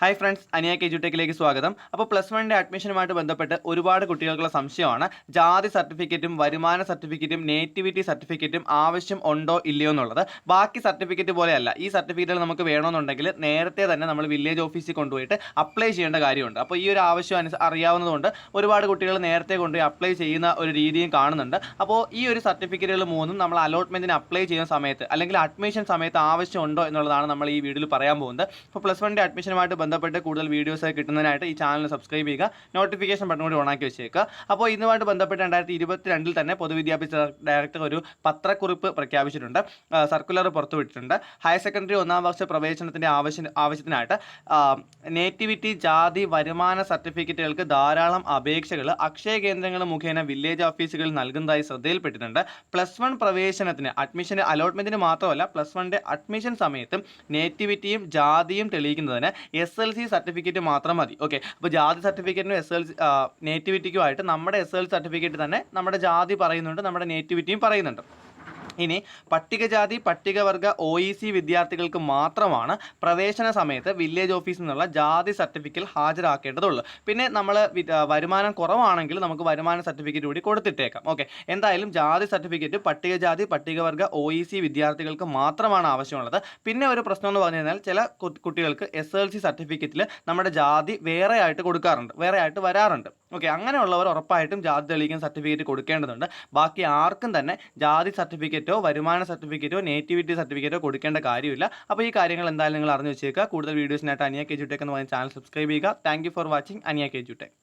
Hi friends Aniya K ജുടെക്കിലേക്ക് സ്വാഗതം അപ്പോൾ പ്ലസ് വണ്ണിന്റെ അഡ്മിഷനുമായിട്ട് ബന്ധപ്പെട്ട് ഒരുപാട് കുട്ടികൾക്കുള്ള സംശയമാണ്. ജാതി സർട്ടിഫിക്കറ്റും വരുമാന സർട്ടിഫിക്കറ്റും നേറ്റിവിറ്റി സർട്ടിഫിക്കറ്റും ആവശ്യം ഉണ്ടോ ഇല്ലയോ എന്നുള്ളത്. ബാക്കി സർട്ടിഫിക്കറ്റ് പോലെയല്ല. ഈ സർട്ടിഫിക്കറ്റുകൾ നമുക്ക് വേണമെന്നുണ്ടെങ്കിൽ നേരത്തെ തന്നെ നമ്മൾ വില്ലേജ് ഓഫീസിൽ കൊണ്ടുപോയിട്ട് അപ്ലൈ ചെയ്യേണ്ട കാര്യമുണ്ട്. അപ്പോൾ ഈ ഒരു ആവശ്യം അറിയാവുന്നതുകൊണ്ട് ഒരുപാട് കുട്ടികൾ നേരത്തെ കൊണ്ടുപോയി അപ്ലൈ ചെയ്യുന്ന ഒരു രീതിയും കാണുന്നുണ്ട്. അപ്പോൾ ഈ ഒരു സർട്ടിഫിക്കറ്റുകൾ മൂന്നും നമ്മൾ അലോട്ട്മെന്റിന് അപ്ലൈ ചെയ്യുന്ന സമയത്ത് അല്ലെങ്കിൽ അഡ്മിഷൻ സമയത്ത് ആവശ്യം ഉണ്ടോ എന്നുള്ളതാണ് നമ്മൾ ഈ വീഡിയോയിൽ പറയാൻ പോകുന്നത്. അപ്പോൾ പ്ലസ് വണ്ണിന്റെ അഡ്മിഷനുമായിട്ട് ബന്ധപ്പെട്ട് കൂടുതൽ വീഡിയോസ് കിട്ടുന്നതിനായിട്ട് ഈ ചാനൽ സബ്സ്ക്രൈബ് ചെയ്യുക. നോട്ടിഫിക്കേഷൻ ബട്ടൺ കൂടി ഓണാക്കി വെച്ചേക്കുക. അപ്പോൾ ഇതുമായിട്ട് ബന്ധപ്പെട്ട് രണ്ടായിരത്തി ഇരുപത്തിരണ്ടിൽ തന്നെ പൊതുവിദ്യാഭ്യാസ ഡയറക്ടർ ഒരു പത്രക്കുറിപ്പ് പ്രഖ്യാപിച്ചിട്ടുണ്ട്. സർക്കുലർ പുറത്തുവിട്ടിട്ടുണ്ട് ഹയർ സെക്കൻഡറി ഒന്നാം വർഷ പ്രവേശനത്തിന്റെ ആവശ്യ ആവശ്യത്തിനായിട്ട് നേറ്റിവിറ്റി ജാതി വരുമാന സർട്ടിഫിക്കറ്റുകൾക്ക് ധാരാളം അപേക്ഷകൾ അക്ഷയ കേന്ദ്രങ്ങൾ മുഖേന വില്ലേജ് ഓഫീസുകളിൽ നൽകുന്നതായി ശ്രദ്ധയിൽപ്പെട്ടിട്ടുണ്ട്. പ്ലസ് വൺ പ്രവേശനത്തിന് അഡ്മിഷൻ അലോട്ട്മെന്റിന് മാത്രമല്ല പ്ലസ് വണ്ണിന്റെ അഡ്മിഷൻ സമയത്തും നേറ്റിവിറ്റിയും ജാതിയും തെളിയിക്കുന്നതിന് എസ് എൽ സി സർട്ടിഫിക്കറ്റ് മാത്രം മതി. ഓക്കെ അപ്പോൾ ജാതി സർട്ടിഫിക്കറ്റിനും എസ് എൽ സി നേറ്റിവിറ്റിക്കുമായിട്ട് നമ്മുടെ എസ് എൽ സർട്ടിഫിക്കറ്റ് തന്നെ നമ്മുടെ ജാതി പറയുന്നുണ്ട് നമ്മുടെ നേറ്റിവിറ്റിയും പറയുന്നുണ്ട്. ഇനി പട്ടികജാതി പട്ടികവർഗ ഒ ഇ സി വിദ്യാർത്ഥികൾക്ക് മാത്രമാണ് പ്രവേശന സമയത്ത് വില്ലേജ് ഓഫീസിൽ നിന്നുള്ള ജാതി സർട്ടിഫിക്കറ്റ് ഹാജരാക്കേണ്ടതുള്ളൂ. പിന്നെ നമ്മൾ വരുമാനം കുറവാണെങ്കിൽ നമുക്ക് വരുമാന സർട്ടിഫിക്കറ്റ് കൂടി കൊടുത്തിട്ടേക്കാം. ഓക്കെ. എന്തായാലും ജാതി സർട്ടിഫിക്കറ്റ് പട്ടികജാതി പട്ടികവർഗ ഒ ഇ സി വിദ്യാർത്ഥികൾക്ക് മാത്രമാണ് ആവശ്യമുള്ളത്. പിന്നെ ഒരു പ്രശ്നം എന്ന് പറഞ്ഞു കഴിഞ്ഞാൽ ചില കുട്ടികൾക്ക് എസ് എൽ സി സർട്ടിഫിക്കറ്റിൽ നമ്മുടെ ജാതി വേറെ ആയിട്ട് കൊടുക്കാറുണ്ട്. വേറെ ആയിട്ട് വരാറുണ്ട്. ഓക്കെ അങ്ങനെയുള്ളവർ ഉറപ്പായിട്ടും ജാതി തെളിയിക്കുന്ന സർട്ടിഫിക്കറ്റ് കൊടുക്കേണ്ടതുണ്ട്. ബാക്കി ആർക്കും തന്നെ ജാതി സർട്ടിഫിക്കറ്റോ വരുമാന സർട്ടിഫിക്കറ്റോ നേറ്റിവിറ്റി സർട്ടിഫിക്കറ്റോ കൊടുക്കേണ്ട കാര്യമില്ല. അപ്പോൾ ഈ കാര്യങ്ങൾ എന്തായാലും നിങ്ങൾ അറിഞ്ഞു വെച്ചേക്കുക. കൂടുതൽ വീഡിയോസിനായിട്ട് അനിയ കെ ജുടെക് എന്ന് പറയുന്ന ചാനൽ സബ്സ്ക്രൈബ് ചെയ്യുക. Thank for watching Aniya K J tech